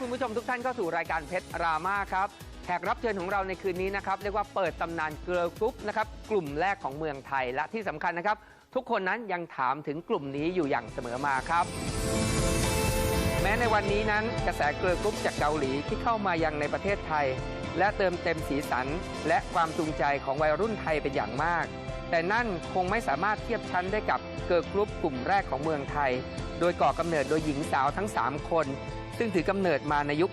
คุณผู้ชมทุกท่านเข้าสู่รายการเพชรรามาครับแขกรับเชิญของเราในคืนนี้นะครับเรียกว่าเปิดตำนานเกิร์ลกรุ๊ปนะครับกลุ่มแรกของเมืองไทยและที่สำคัญนะครับ ทุกคนนั้นยังถามถึงกลุ่มนี้อยู่อย่างเสมอมาครับ แม้ในวันนี้นั้นกระแสเกิร์ลกรุ๊ปจากเกาหลีที่เข้ามายังในประเทศไทย และเติมเต็มสีสัน และความจูงใจของวัยรุ่นไทยเป็นอย่างมาก แต่นั่นคงไม่สามารถเทียบชั้นได้กับเกิร์ลกรุ๊ปกลุ่มแรกของเมืองไทย โดยก่อกำเนิดโดยหญิงสาวทั้ง 3 คน ซึ่งถือกำเนิดมาในยุค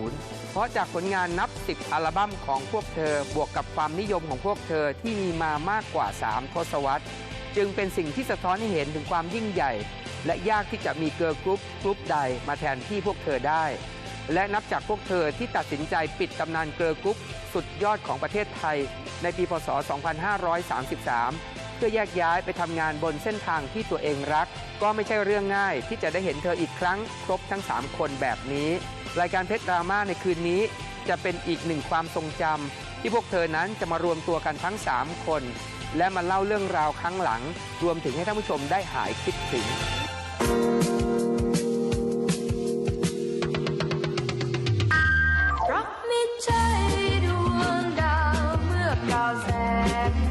80 เพราะจากผลงานนับ 10 อัลบั้มของพวกเธอ บวกกับความนิยมของพวกเธอที่มีมามากกว่า 3 ทศวรรษ จึงเป็นสิ่งที่สะท้อนให้เห็นถึงความยิ่งใหญ่ และยากที่จะมีเกิร์ลกรุ๊ปกรุ๊ปใดมาแทนที่พวกเธอได้ และนับจากพวกเธอที่ตัดสินใจปิดตำนานเกิร์ลกรุ๊ปสุดยอดของประเทศไทย ในปีพศ 2533 เพื่อแยกย้ายไปทำงานบนเส้นทางที่ตัวเองรัก ก็ไม่ใช่เรื่องง่ายที่จะได้เห็นเธออีกครั้งครบทั้ง 3 คนแบบนี้ รายการเพชรดราม่าในคืนนี้ จะเป็นอีกหนึ่งความทรงจำที่พวกเธอนั้นจะมารวมตัวกันทั้ง 3 คน และมาเล่าเรื่องราวครั้งหลัง รวมถึงให้ท่านผู้ชมได้หายคิดถึง แส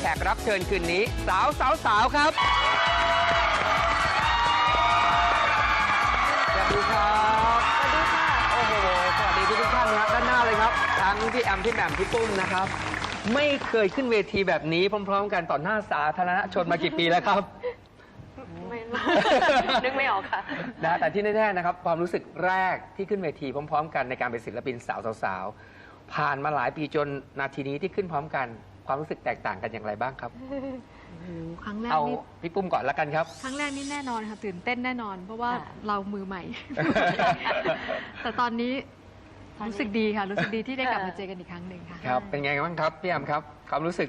แขกรับเชิญคืนนี้ สาวสาวสาวครับสวัสดีครับ สวัสดีค่ะ โอ้โห สวัสดีทุกๆท่านครับด้านหน้าเลยครับ ทั้งพี่แอมพี่แหม่มพี่ปุ้มนะครับ ไม่เคยขึ้นเวทีแบบนี้พร้อม ๆ กันต่อหน้าสาธารณชนมากี่ปีแล้วครับไม่นึกไม่ออกค่ะนะแต่ที่แน่ๆนะครับ ความรู้สึกแรกที่ขึ้นเวทีพร้อม ๆ กันในการเป็นศิลปินสาวสาวๆผ่านมาหลายปีจนนาทีนี้ที่ขึ้นพร้อมกัน ความรู้สึกแตกต่างกันอย่างไรบ้างครับ โอ้โหครั้งแรกเอานี่พี่ปุ้มก่อนละกันครับ ครั้งแรกนี่แน่นอนค่ะตื่นเต้นแน่นอน เพราะว่าค่ะ เรามือใหม่ แต่ตอนนี้รู้สึกดีค่ะ รู้สึกดีที่ได้กลับมาเจอกันอีกครั้งหนึ่งค่ะ ครับ เป็นไงบ้างครับพี่แอมครับความรู้สึก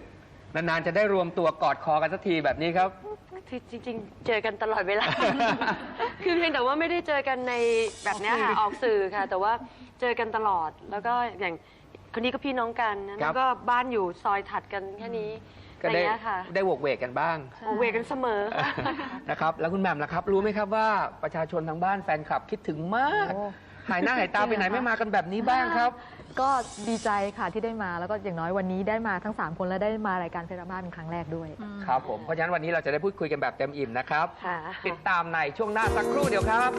นานๆจะได้รวมตัวกอดคอกันสักทีแบบนี้ครับที่จริงๆ เจอกันตลอดเวลา คือเพียงแต่ว่าไม่ได้เจอกันในแบบเนี้ยค่ะออกสื่อค่ะ แต่ว่าเจอกันตลอด แล้วก็อย่าง คนนี้ก็พี่น้องกันนะครัแล้บ วก็บ้านอยู่ซอยถัดกันแค่นี้ก็อะไรได้เงี้ยค่ะได้โวกเวกกันบ้าง โอเวกันเสมอค่ะ นะครับแล้วคุณแหม่มล่ะครับ รู้ไหมครับว่าประชาชนทางบ้านแฟนคลับคิดถึงมากหายหน้าหายตาไปไหนไม่มากันแบบนี้บ้างครับ ก็ดีใจค่ะที่ได้มาแล้วก็อย่างน้อยวันนี้ได้มาทั้ง 3 คนและได้มารายการเพชรมาเป็นครั้งแรกด้วย ครับผม เพราะฉะนั้นวันนี้เราจะได้พูดคุยกันแบบเต็มอิ่มนะครับ ค่ะ ติดตามในช่วงหน้าสักครู่เดียวครับ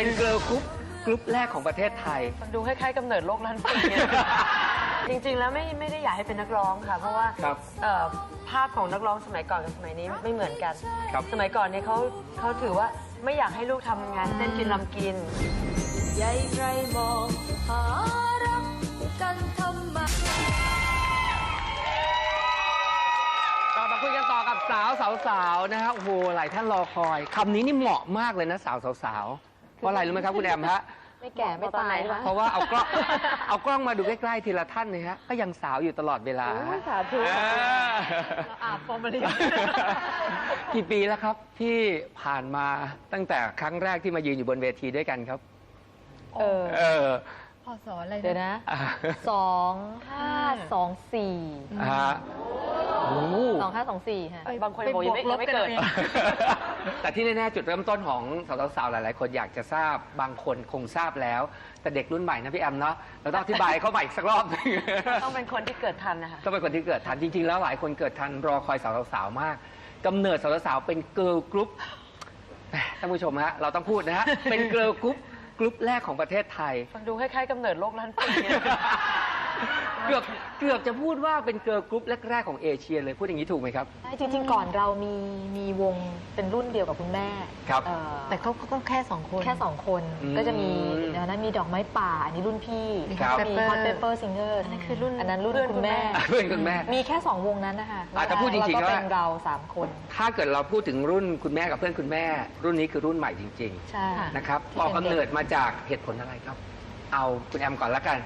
เป็นเกิร์ลกรุ๊ปกรุ๊ปแรกของประเทศไทย ดูคล้ายๆกำเนิดโลกล้านปีอะจริงๆ แล้วไม่ไม่ได้อยากให้เป็นนักร้องค่ะ เพราะว่าครับเอ่อภาพของนักร้องสมัยก่อนกับสมัยนี้ไม่เหมือนกัน ครับ สมัยก่อนเนี่ยเขาเขาถือว่าไม่อยากให้ลูกทำงานเต้นกินลำกินใหญ่ใครมองหารักกันทำไม กลับมาคุยกันต่อกับสาวสาวสาวๆนะฮะโอ้โหหลายท่านรอคอยคำนี้นี่เหมาะมากเลยนะสาวสาวสาวๆ เพราะอะไรรู้ไหมครับคุณแอมฮะ ไม่แก่ไม่ตายบอกตอนไหนค่ะเพราะว่าเอากล้องเอากล้องมาดูใกล้ๆทีละท่านเลยฮะ ก็ยังสาวอยู่ตลอดเวลาสาธุเอออาบฟอร์มาลินกี่ปีแล้วครับที่ผ่านมาตั้งแต่ครั้งแรกที่มายืนอยู่บนเวทีด้วยกันครับ เออเออ พอสอนอะไรเดี๋ยวนะ อ่าสองห้าสองสี่ฮะโอ้โห สองห้าสองสี่ค่ะบางคนบอกยังไม่ยังไม่เกิด แต่ที่แน่ๆจุดเริ่มต้นของสาวๆหลาย ๆ คนอยากจะทราบบางคนคงทราบแล้ว แต่เด็กรุ่นใหม่นะพี่แอมเนาะเราต้องอธิบายเข้าไปอีกสักรอบหนึง ต้องเป็นคนที่เกิดทันนะคะต้องเป็นคนที่เกิดทันจริง ๆ แล้วหลายคนเกิดทันรอคอยสาวๆมากกำเนิดสาวๆเป็นเกิร์ลกรุ๊ปแหมท่านผู้ชมฮะเราต้องพูดนะฮะเป็นเกิร์ลกรุ๊ปกรุ๊ปแรกของประเทศไทย ฟังดูคล้ายๆกำเนิดโลกล้านปีอะ เกือบเกือบจะพูดว่าเป็นเกิร์ลกรุ๊ปแรกๆของเอเชียเลยพูดอย่างนี้ถูกไหมครับ ใช่จริง ๆ ก่อนเรามีมีวงเป็นรุ่นเดียวกับคุณแม่ครับเอ่อแต่เขาก็แค่สองคน แค่สองคนอืมก็จะมีเดี๋ยวนั้นมีดอกไม้ป่า อันนี้รุ่นพี่ครับ มี Hot Pepper Singer อันนั้นคือรุ่นอันนั้นรุ่นเพื่อนคุณแม่ เพื่อนคุณแม่ มีแค่สองวงนั้นนะคะอะแต่พูดจริงๆแล้วก็ว่า เป็นเราสามคนถ้าเกิดเราพูดถึงรุ่นคุณแม่กับเพื่อนคุณแม่ รุ่นนี้คือรุ่นใหม่จริง ใช่ค่ะๆนะครับที่ออกเป็นกำเนิดมาจากเหตุผลอะไรครับ เอาคุณแอมก่อนละกัน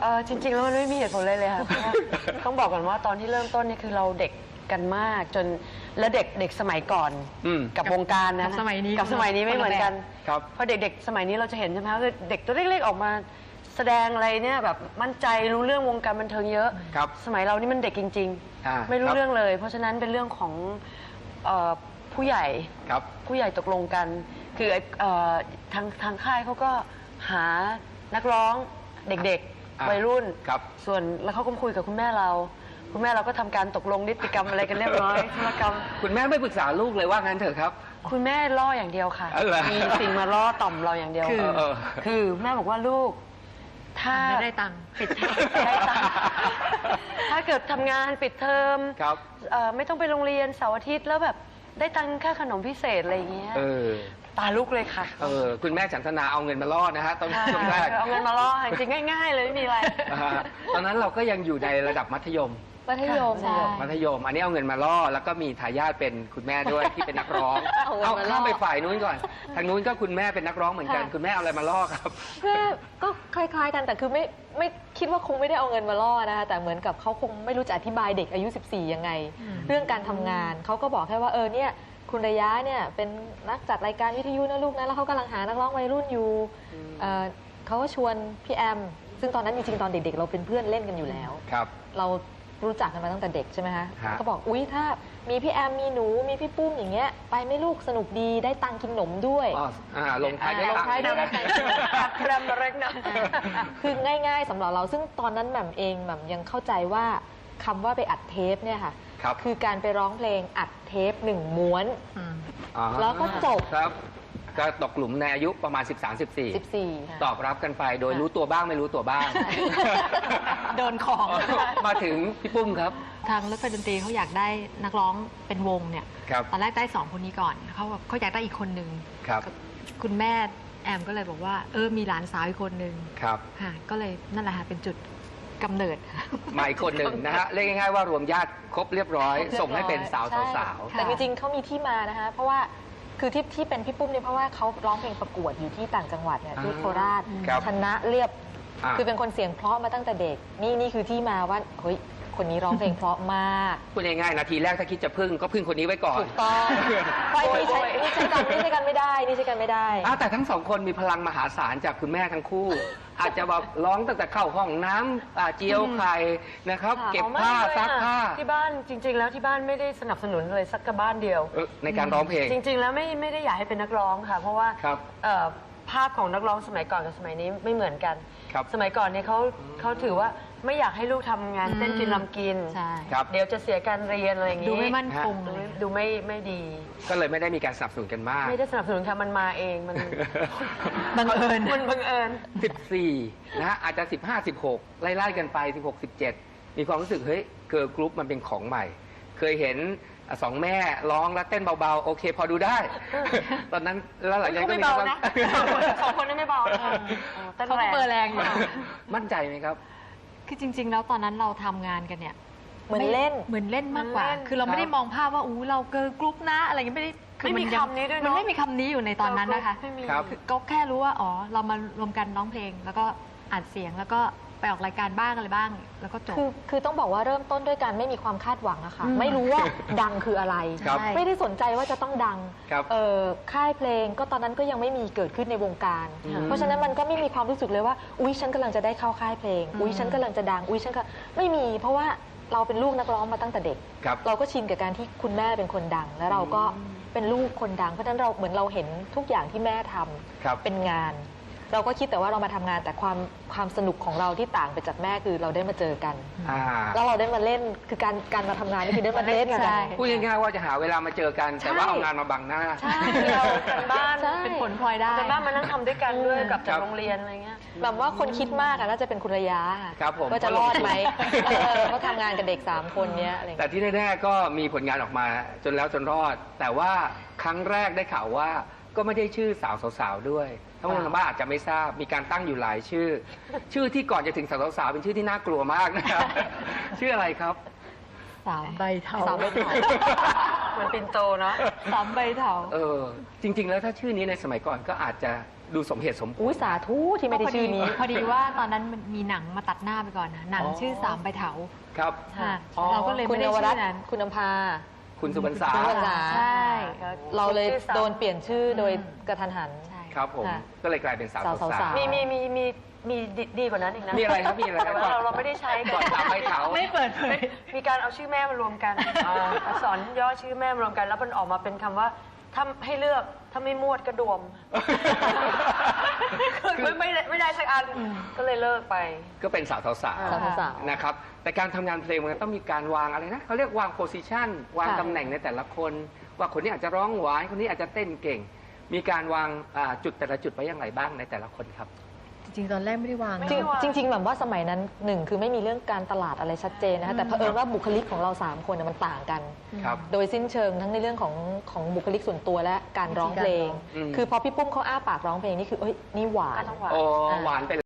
เออจริงๆ แล้วมันไม่มีเหตุผลเลยเลยค่ะเพราะว่าต้องบอกก่อนว่าตอนที่เริ่มต้นเนี่ยคือเราเด็กกันมากจนและเด็กเด็กสมัยก่อนอืม กับวงการนะกับสมัยนี้กับสมัยนี้ไม่เหมือนกันครับ เพราะเด็กๆสมัยนี้เราจะเห็นใช่ไหมคะคือเด็กตัวเล็กๆออกมา แสดงอะไรเนี่ยแบบมั่นใจรู้เรื่องวงการบันเทิงเยอะ ครับสมัยเรานี่มันเด็กจริง อ่าๆ ไม่รู้ครับ เรื่องเลย เพราะฉะนั้นเป็นเรื่องของเอ่อผู้ใหญ่ ครับ ผู้ใหญ่ตกลงกัน คือเอ่อทางทางค่ายเขาก็หานักร้องเด็ก อะๆวัยรุ่น ครับ ส่วนแล้วเขาก็คุยกับคุณแม่เรา คุณแม่เราก็ทำการตกลงนิติกรรมอะไรกันเรียบร้อยธุรกรรม คุณแม่ไม่ปรึกษาลูกเลยว่างั้นเถอะครับ คุณแม่ล่ออย่างเดียวค่ะอ๋อเหรอมีสิ่งมาล่อต่อมเราอย่างเดียว คือ เออ คือแม่บอกว่าลูก ถ้าไม่ได้ตังค์ปิดเทอมได้ตังค์ถ้าเกิดทำงานปิดเทอมครับ เอ่อไม่ต้องไปโรงเรียนเสาร์อาทิตย์แล้วแบบได้ตังค่าขนมพิเศษอะไรอย่างเงี้ย เออ ตาลุกเลยค่ะ เออคุณแม่ฉันทนาเอาเงินมาล่อนะฮะตอนค่ะช่วงแรกเอาเงินมาล่อจริงๆง่ายๆเลยไม่มีอะไรนะฮะตอนนั้นเราก็ยังอยู่ในระดับมัธยม มัธยมใช่ใช่ มัธยม อันนี้เอาเงินมาล่อ แล้วก็มีทายาทเป็นคุณแม่ด้วยที่เป็นนักร้อง เอาเงินเอามาล่อ ข้ามไปฝ่ายนู้นก่อน ทางนู้นก็คุณแม่เป็นนักร้องเหมือนกัน ค่ะ คุณแม่เอาอะไรมาล่อครับเพื่อก็คล้ายๆกันแต่คือไม่ไม่คิดว่าคงไม่ได้เอาเงินมาล่อนะคะแต่เหมือนกับเขาคงไม่รู้จะอธิบายเด็กอายุ 14 ยังไง เรื่องการทำงานเขาก็บอกแค่ว่าเออเนี่ย คุณระยะเนี่ยเป็นนักจัดรายการวิทยุนะลูกนะแล้วเขากำลังหานักร้องวัยรุ่นอยู่เอ่อเขาก็ชวนพี่แอม ซึ่งตอนนั้นจริงๆตอนเด็กๆ เราเป็นเพื่อนเล่นกันอยู่แล้ว ครับ เรารู้จักกันมาตั้งแต่เด็กใช่ไหมคะฮะ ก็บอกอุ๊ยถ้ามีพี่แอมมีหนูมีพี่ปุ้มอย่างเงี้ยไปไหม่ลูกสนุกดีได้ตังค์กินขนมด้วย อ๋ออ่าลงท้ายด้วยลงท้ายด้วย ตังค์แครมเล็กนะ คือง่ายๆสำหรับเราซึ่งตอนนั้นแหม่มเองแหม่มยังเข้าใจว่า คำว่าไปอัดเทปเนี่ยค่ะครับคือการไปร้องเพลงอัดเทปหนึ่งม้วน อืมอ๋อแล้วก็จบ ครับ ก็ตกหลุมในอายุประมาณ 13-14 14ค่ะ ตอบรับกันไปโดยรู้ตัวบ้างไม่รู้ตัวบ้าง โดนของ มาถึงพี่ปุ้มครับ ทางรถไฟดนตรีเขาอยากได้นักร้องเป็นวงเนี่ย ครับ ตอนแรกได้สองคนนี้ก่อนเขาแบบเขาอยากได้อีกคนนึงครับ คุณแม่แอมก็เลยบอกว่า เออมีหลานสาวอีกคนนึงครับ ค่ะก็เลยนั่นแหละค่ะเป็นจุด กำเนิดมาอีกคนหนึ่งนะฮะเรียกง่ายๆว่ารวมญาติครบเรียบร้อย ส่งให้เป็นสาวใช่สาว แต่จริงๆเขามีที่มานะคะ เพราะว่าคือที่ที่เป็นพี่ปุ้มเนี่ยเพราะว่าเขาร้องเพลงประกวดอยู่ที่ต่างจังหวัดเนี่ยที่โคราชครับชนะเรียบ อะคือเป็นคนเสียงเพราะมาตั้งแต่เด็ก นี่นี่คือที่มาว่าเฮ้ย คนนี้ร้องเพลงเพราะมาก พูดง่ายๆนาทีแรกถ้าคิดจะพึ่งก็พึ่งคนนี้ไว้ก่อนถูกต้องเพราะไอ้นี่ใช้นี่ใช้กันนี่ใช้กันไม่ได้นี่ใช้กันไม่ได้ อะแต่ทั้งสองคนมีพลังมหาศาลจากคุณแม่ทั้งคู่ อาจจะแบบร้องตั้งแต่เข้าห้องน้ำอ่าเจียวไข่นะครับค่ะเก็บอ๋อไม่ผ้าเลยซักอะผ้าที่บ้านจริง ๆ แล้วที่บ้านไม่ได้สนับสนุนเลยสักกระบ้านเดียว เออในการร้องเพลง จริง ๆ แล้วไม่ไม่ได้อยากให้เป็นนักร้องค่ะ เพราะว่าครับเอ่อภาพของนักร้องสมัยก่อนกับสมัยนี้ไม่เหมือนกัน ครับ สมัยก่อนเนี่ยเขาเขาถือว่า ไม่อยากให้ลูกทำงานอืมเต้นกินลำกิน ใช่ ครับ เดี๋ยวจะเสียการเรียนอะไรอย่างดูนี้ไม่มั่นคงดูเลไม่ย ดูไม่ไม่ดี ก็เลยไม่ได้มีการสนับสนุนกันมาก ไม่ได้สนับสนุนค่ะมันมาเองมันบังเอิญ มันบังเอิญ 14 นะฮะอาจจะ 15 16 ไล่ ๆ กันไป 16 17 มีความรู้สึก เฮ้ยเกิร์ลกรุ๊ปมันเป็นของใหม่ เคยเห็นอะสองแม่ร้องแล้วเต้นเบา ๆ โอเค พอดูได้ ตอนนั้นแล้วหลังจากนั้นก็ไม่มีเบาควมนะสองคนนั้นไม่เบานะเต้นเขาก็เบอร์แรงอยู่ มั่นใจไหมครับ คือจริง ๆ แล้วตอนนั้นเราทำงานกันเนี่ยเหมือนเล่น เหมือนเล่นมากกว่า เหมือนเล่นคือเราไม่ได้ครับมองภาพว่าอู้เราเกิร์ลกรุ๊ปนะอะไรเงี้ยไม่ได้คือไม่มียังคำนี้ด้วยเนอะ มันไม่มีคำนี้อยู่ในตอนนั้นนะคะ ไม่มี ครับคือก็แค่รู้ว่า อ๋อ เรามารวมกันร้องเพลง แล้วก็อัดเสียงแล้วก็ ไปออกรายการบ้างอะไรบ้าง แล้วก็จบ คือคือต้องบอกว่าเริ่มต้นด้วยการไม่มีความคาดหวังอะค่ะ อืมไม่รู้ว่าดังคืออะไร ครับไม่ได้สนใจว่าจะต้องดังครับเออค่ายเพลงก็ตอนนั้นก็ยังไม่มีเกิดขึ้นในวงการ อืม เพราะฉะนั้นมันก็ไม่มีความรู้สึกเลยว่า อุ๊ยฉันกำลังจะได้เข้าค่ายเพลง อุ๊ยฉันกำลังจะดัง อุ๊ยฉันก็ไม่มี เพราะว่าเราเป็นลูกนักร้องมาตั้งแต่เด็ก ครับ เราก็ชินกับการที่คุณแม่เป็นคนดัง แล้วเราก็เป็นลูกคนดัง เพราะฉะนั้นเราเหมือนเราเห็นทุกอย่างที่แม่ทำครับ เป็นงาน เราก็คิดแต่ว่าเรามาทำงานแต่ความความสนุกของเราที่ต่างไปจากแม่คือเราได้มาเจอกัน อ่าแล้วเราได้มาเล่นคือการการมาทำงานนี่คือได้มาเล่นกันใช่พูดง่ายๆว่าจะหาเวลามาเจอกัน แต่ว่าใช่เอางานมาบังหน้าใช่เรากันบ้านใช่ เป็นผลพลอยได้ กันบ้านมานั่งทำด้วยกันด้วยกลับครัจากบ โรงเรียนอะไรเงี้ย แบบว่าคนคิดมากอะน่าจะเป็นคุณระยะค่ะครับผม ว่าจะรอดไหมเออก็ทำงานกับเด็กสามคนเนี้ยอะไรอย่างแต่เงี้ยที่แน่ๆก็มีผลงานออกมาจนแล้วจนรอด แต่ว่าครั้งแรกได้ข่าวว่าก็ไม่ได้ชื่อสาวสาวๆด้วย ท่านผู้ชมทางบ้านอาจจะไม่ทราบมีการตั้งอยู่หลายชื่อ ชื่อที่ก่อนจะถึงสาวสาวๆเป็นชื่อที่น่ากลัวมากนะครับ ชื่ออะไรครับ สามใบเถาสามใบเถาเหมือนปินโตเนาะสามใบเถาเออ จริง ๆ แล้วถ้าชื่อนี้ในสมัยก่อนก็อาจจะดูสมเหตุสมผล อุ้ยสาธุที่ไม่ได้ชื่อนี้ พอดีว่าตอนนั้นมันมีหนังมาตัดหน้าไปก่อนนะหนังอ๋อชื่อสามใบเถาครับค่ะอ๋อ เราก็เลยคุไม่ณได้เยาวรัชื่ตอนั้น คุณอำพาคุณสุบรรษาคุณสุบรรษาใช่ เราเลยโดนเปลี่ยนชื่อโดยกระทันหัน ใช่ ครับผม ค่ะก็เลยกลายเป็นสาวสาวสาวสาวมีมีมีมีมีดีดีกว่านั้นอีกนะมีอะไรครับมีอะไรแต่ว่าเราเราไม่ได้ใช้ก่อนสามใบเถา ไม่เปิดเผย มีการเอาชื่อแม่มารวมกันอ่า อักษรย่อชื่อแม่มารวมกัน แล้วมันออกมาเป็นคำว่าถ้าให้เลือกถ้าไม่มวดก็ดวมคือไม่ได้ไม่ได้สักอันก็เลยเลิกไป ก็เป็นสาวสาวสาวสาวๆนะครับ แต่การทำงานเพลงมันต้องมีการวางอะไรนะเขาเรียกวางโพสิชันวางค่ะ ตำแหน่งในแต่ละคน ว่าคนนี้อาจจะร้องหวานคนนี้อาจจะเต้นเก่ง มีการวางอ่าจุดแต่ละจุดไว้อย่างไรบ้างในแต่ละคนครับ จริงๆ ตอนแรกไม่ได้วางไม่จริได้งว่าจริงๆแบบว่าสมัยนั้นหนึ่งคือไม่มีเรื่องการตลาดอะไรชัดเจนนะคะแต่เผอิญว่าบุคลิกของเราสามคนน่ะมันต่างกัน ครับ โดยสิ้นเชิงทั้งในเรื่องของของบุคลิกส่วนตัวและการร้องเพลง อืม คือพอพี่ปุ้มเขาอ้าปากร้องเพลงนี่คือเอ้ยนี่หวานก็ต้องหวานโอ้หวานไป